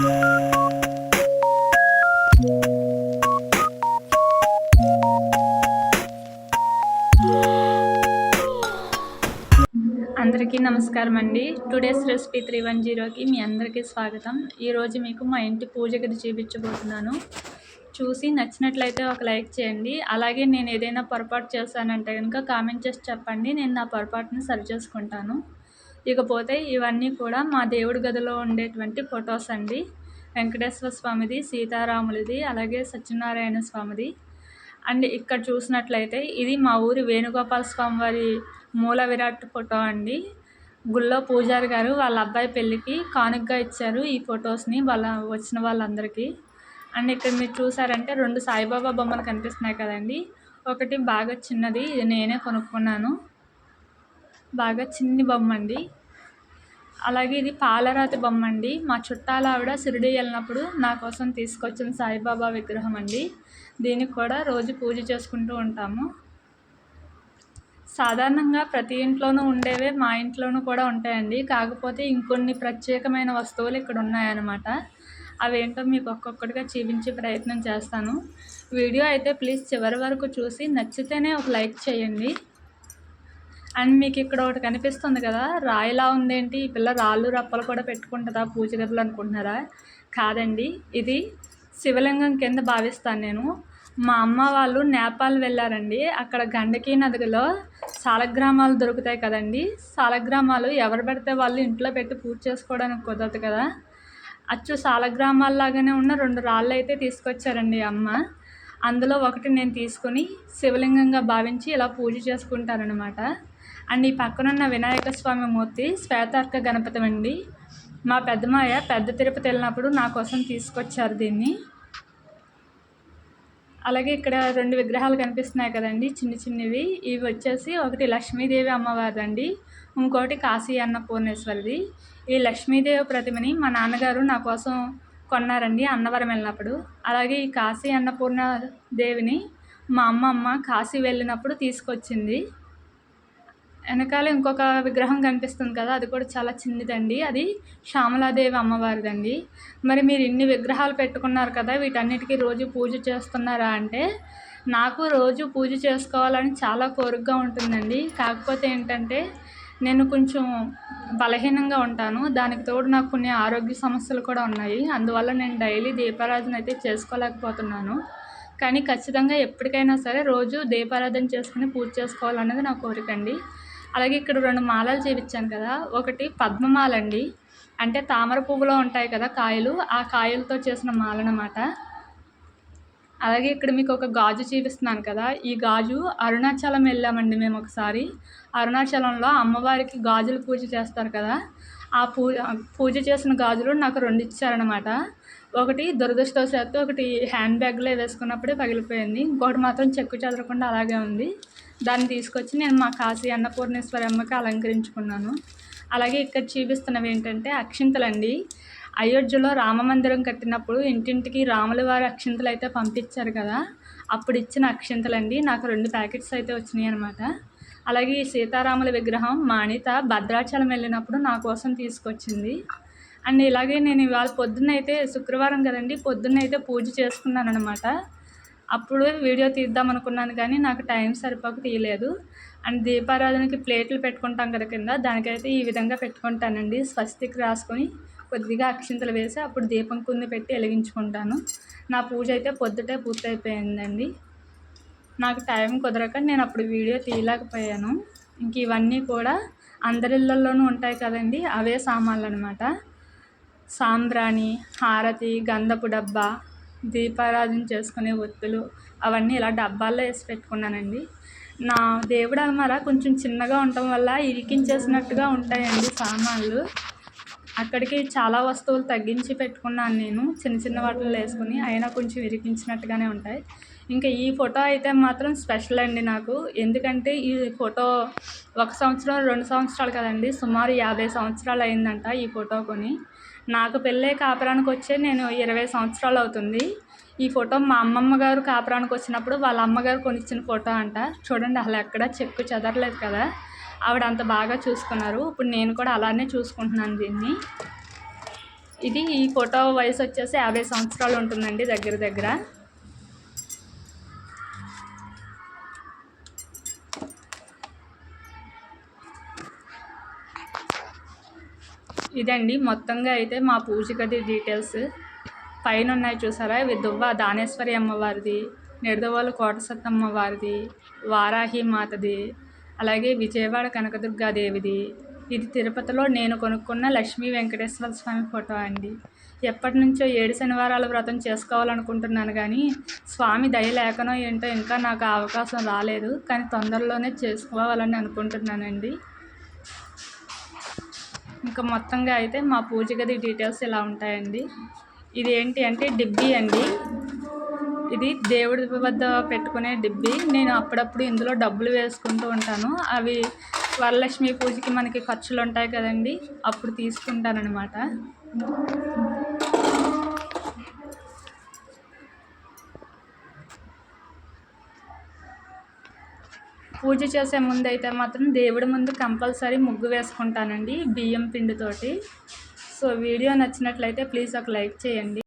అందరికీ నమస్కారం అండి టుడేస్ రెసిపీ త్రీ వన్ జీరోకి మీ అందరికీ స్వాగతం. ఈరోజు మీకు మా ఇంటి పూజ గది చూపించబోతున్నాను. చూసి నచ్చినట్లయితే ఒక లైక్ చేయండి. అలాగే నేను ఏదైనా పొరపాటు చేశానంటే కనుక కామెంట్ చేసి చెప్పండి. నేను నా పొరపాటుని సరి చేసుకుంటాను. ఇకపోతే ఇవన్నీ కూడా మా దేవుడి గదిలో ఉండేటువంటి ఫొటోస్ అండి. వెంకటేశ్వర స్వామిది సీతారాములది అలాగే సత్యనారాయణ స్వామిది. అండ్ ఇక్కడ చూసినట్లయితే ఇది మా ఊరి వేణుగోపాల స్వామి వారి మూల విరాట్ ఫోటో అండి. గుళ్ళో పూజారి గారు వాళ్ళ అబ్బాయి పెళ్ళికి కానుకగా ఇచ్చారు ఈ ఫొటోస్ని వాళ్ళ వచ్చిన వాళ్ళందరికీ. అండ్ ఇక్కడ మీరు చూసారంటే రెండు సాయిబాబా బొమ్మలు కనిపిస్తున్నాయి కదండి. ఒకటి బాగా చిన్నది ఇది నేనే కొనుక్కున్నాను. బాగా చిన్ని బొమ్మ అండి. అలాగే ఇది పాలరాతి బొమ్మ అండి. మా చుట్టాల ఆవిడ షిరిడి వెళ్ళినప్పుడు నా కోసం తీసుకొచ్చిన సాయిబాబా విగ్రహం అండి. దీనికి కూడా రోజు పూజ చేసుకుంటూ ఉంటాము. సాధారణంగా ప్రతి ఇంట్లోనూ ఉండేవే మా ఇంట్లోనూ కూడా ఉంటాయండి. కాకపోతే ఇంకొన్ని ప్రత్యేకమైన వస్తువులు ఇక్కడ ఉన్నాయన్నమాట. అవేంటో మీకు ఒక్కొక్కటిగా చూపించే ప్రయత్నం చేస్తాను. వీడియో అయితే ప్లీజ్ చివరి వరకు చూసి నచ్చితేనే ఒక లైక్ చేయండి. అండ్ మీకు ఇక్కడ ఒకటి కనిపిస్తుంది కదా రాయిలా ఉందేంటి? ఈ పిల్ల రాళ్ళు రప్పలు కూడా పెట్టుకుంటుందా? పూజ గదులు అనుకుంటున్నారా? కాదండి ఇది శివలింగం కింద భావిస్తాను నేను. మా అమ్మ వాళ్ళు నేపాల్ వెళ్ళారండి. అక్కడ గండకీ నదిలో సాలగ్రామాలు దొరుకుతాయి కదండి. సాలగ్రామాలు ఎవరు పెడితే వాళ్ళు ఇంట్లో పెట్టి పూజ చేసుకోవడానికి కుదరదు కదా. అచ్చు సాలగ్రామాల్లాగానే ఉన్న రెండు రాళ్ళు అయితే తీసుకొచ్చారండి అమ్మ. అందులో ఒకటి నేను తీసుకొని శివలింగంగా భావించి ఇలా పూజ చేసుకుంటారనమాట అండ్ ఈ పక్కనున్న వినాయక స్వామి మూర్తి శ్వేతార్క గణపతి అండి. మా పెద్దమాయ పెద్ద తిరుపతి వెళ్ళినప్పుడు నా కోసం తీసుకొచ్చారు దీన్ని. అలాగే ఇక్కడ రెండు విగ్రహాలు కనిపిస్తున్నాయి కదండి చిన్న చిన్నవి. ఇవి వచ్చేసి ఒకటి లక్ష్మీదేవి అమ్మవారిదండి అండి ఇంకోటి కాశీ అన్నపూర్ణేశ్వరిది. ఈ లక్ష్మీదేవి ప్రతిమని మా నాన్నగారు నా కోసం కొన్నారండి అన్నవరం వెళ్ళినప్పుడు. అలాగే ఈ కాశీ అన్నపూర్ణ దేవిని మా అమ్మమ్మ కాశీ వెళ్ళినప్పుడు తీసుకొచ్చింది. వెనకాల ఇంకొక విగ్రహం కనిపిస్తుంది కదా అది కూడా చాలా చిన్నదండి. అది శ్యామలాదేవి అమ్మవారిదండి. మరి మీరు ఇన్ని విగ్రహాలు పెట్టుకున్నారు కదా వీటన్నిటికీ రోజు పూజ చేస్తున్నారా అంటే నాకు రోజు పూజ చేసుకోవాలని చాలా కోరికగా ఉంటుందండి. కాకపోతే ఏంటంటే నేను కొంచెం బలహీనంగా ఉంటాను. దానికి తోడు నాకు కొన్ని ఆరోగ్య సమస్యలు కూడా ఉన్నాయి. అందువల్ల నేను డైలీ దీపారాధన అయితే చేసుకోలేకపోతున్నాను. కానీ ఖచ్చితంగా ఎప్పటికైనా సరే రోజు దీపారాధన చేసుకుని పూజ చేసుకోవాలన్నది నా కోరిక అండి అలాగే ఇక్కడ రెండు మాలలు చూపించాను కదా. ఒకటి పద్మమాల అండి అంటే తామర పువ్వులో ఉంటాయి కదా కాయలు. ఆ కాయలతో చేసిన మాల అన్నమాట అలాగే ఇక్కడ మీకు ఒక గాజు చూపిస్తున్నాను కదా. ఈ గాజు అరుణాచలం వెళ్ళామండి మేము ఒకసారి. అరుణాచలంలో అమ్మవారికి గాజులు పూజ చేస్తారు కదా. ఆ పూజ పూజ చేసిన గాజులు నాకు రెండు ఇచ్చారనమాట ఒకటి దురదృష్టవశాత్తు ఒకటి హ్యాండ్ బ్యాగ్లో వేసుకున్నప్పుడే పగిలిపోయింది. ఇంకోటి మాత్రం చెక్కు చెదరకుండా అలాగే ఉంది. దాన్ని తీసుకొచ్చి నేను మా కాశీ అన్నపూర్ణేశ్వరి అమ్మకి అలంకరించుకున్నాను. అలాగే ఇక్కడ చూపిస్తున్నవి ఏంటంటే అక్షింతలండి. అయోధ్యలో రామ మందిరం కట్టినప్పుడు ఇంటింటికి రాముల వారి అక్షింతలు అయితే పంపించారు కదా. అప్పుడు ఇచ్చిన అక్షింతలండి. నాకు రెండు ప్యాకెట్స్ అయితే వచ్చినాయి అనమాట అలాగే ఈ సీతారాముల విగ్రహం మాణిత భద్రాచలం వెళ్ళినప్పుడు నా కోసం తీసుకొచ్చింది. అండ్ ఇలాగే నేను ఇవాళ పొద్దున్నైతే శుక్రవారం కదండి పొద్దున్నైతే పూజ చేసుకున్నాను అనమాట అప్పుడు వీడియో తీద్దాం అనుకున్నాను కానీ నాకు టైం సరిపోక తీయలేదు. అండ్ దీపారాధనకి ప్లేట్లు పెట్టుకుంటాం కదా కింద దానికైతే ఈ విధంగా పెట్టుకుంటానండి. స్వస్తికి రాసుకొని కొద్దిగా అక్షింతలు వేసి అప్పుడు దీపం కుంది పెట్టి వెలిగించుకుంటాను. నా పూజ అయితే పొద్దుటే పూర్తయిపోయిందండి. నాకు టైం కుదరక నేను అప్పుడు వీడియో తీయలేకపోయాను. ఇంక ఇవన్నీ కూడా అందరిళ్ళల్లోనూ ఉంటాయి కదండి అవే సామాన్లు అనమాట సాంబ్రాణి హారతి గంధపు డబ్బా దీపారాధన చేసుకునే ఒత్తులు అవన్నీ ఇలా డబ్బాల్లో వేసి పెట్టుకున్నానండి. నా దేవుడు అలమార కొంచెం చిన్నగా ఉండటం వల్ల ఇరికించేసినట్టుగా ఉంటాయండి సామాన్లు. అక్కడికి చాలా వస్తువులు తగ్గించి పెట్టుకున్నాను నేను. చిన్న చిన్న వాటిలో వేసుకుని అయినా కొంచెం ఇరికించినట్టుగానే ఉంటాయి. ఇంకా ఈ ఫోటో అయితే మాత్రం స్పెషల్ అండి నాకు. ఎందుకంటే ఈ ఫోటో ఒక సంవత్సరం రెండు సంవత్సరాలు కదండి సుమారు యాభై సంవత్సరాలు అయిందంట ఈ ఫోటో కొని. నాకు పెళ్ళే కాపురానికి వచ్చే నేను ఇరవై సంవత్సరాలు అవుతుంది. ఈ ఫోటో మా అమ్మమ్మ గారు కాపురానికి వచ్చినప్పుడు వాళ్ళ అమ్మగారు కొనిచ్చిన ఫోటో అంట. చూడండి అసలు ఎక్కడ చెక్కు చెదరలేదు కదా. ఆవిడ అంత బాగా చూసుకున్నారు. ఇప్పుడు నేను కూడా అలానే చూసుకుంటున్నాను దీన్ని. ఇది ఈ ఫోటో వయసు వచ్చేసి యాభై సంవత్సరాలు ఉంటుందండి దగ్గర దగ్గర. ఇదండి. మొత్తంగా అయితే మా పూజ గది డీటెయిల్స్. పైన ఉన్నాయి చూసారా? ఇవి దువ్వ దానేశ్వరి అమ్మవారిది నిడదవాళ్ళు కోటసత్తమ్మ వారిది వారాహి మాతది అలాగే విజయవాడ కనకదుర్గాదేవిది. ఇది తిరుపతిలో నేను కొనుక్కున్న లక్ష్మీ వెంకటేశ్వర స్వామి ఫోటో అండి. ఎప్పటి నుంచో ఏడు శనివారాల వ్రతం చేసుకోవాలనుకుంటున్నాను కానీ స్వామి దయ లేకనో ఏంటో ఇంకా నాకు అవకాశం రాలేదు. కానీ తొందరలోనే చేసుకోవాలని అనుకుంటున్నానండి. ఇంకా మొత్తంగా అయితే మా పూజ గది డీటెయిల్స్ ఇలా ఉంటాయండి. ఇది ఏంటి అంటే డిబ్బీ అండి. ఇది దేవుడి వద్ద పెట్టుకునే డిబ్బి. నేను అప్పుడప్పుడు ఇందులో డబ్బులు వేసుకుంటూ ఉంటాను. అవి వరలక్ష్మి పూజకి మనకి ఖర్చులు ఉంటాయి కదండి అప్పుడు తీసుకుంటానన్నమాట. పూజ చేసే ముందు అయితే మాత్రం దేవుడి ముందు కంపల్సరీ ముగ్గు వేసుకుంటానండి బియ్యం పిండితోటి. సో వీడియో నచ్చినట్లయితే ప్లీజ్ ఒక లైక్ చేయండి.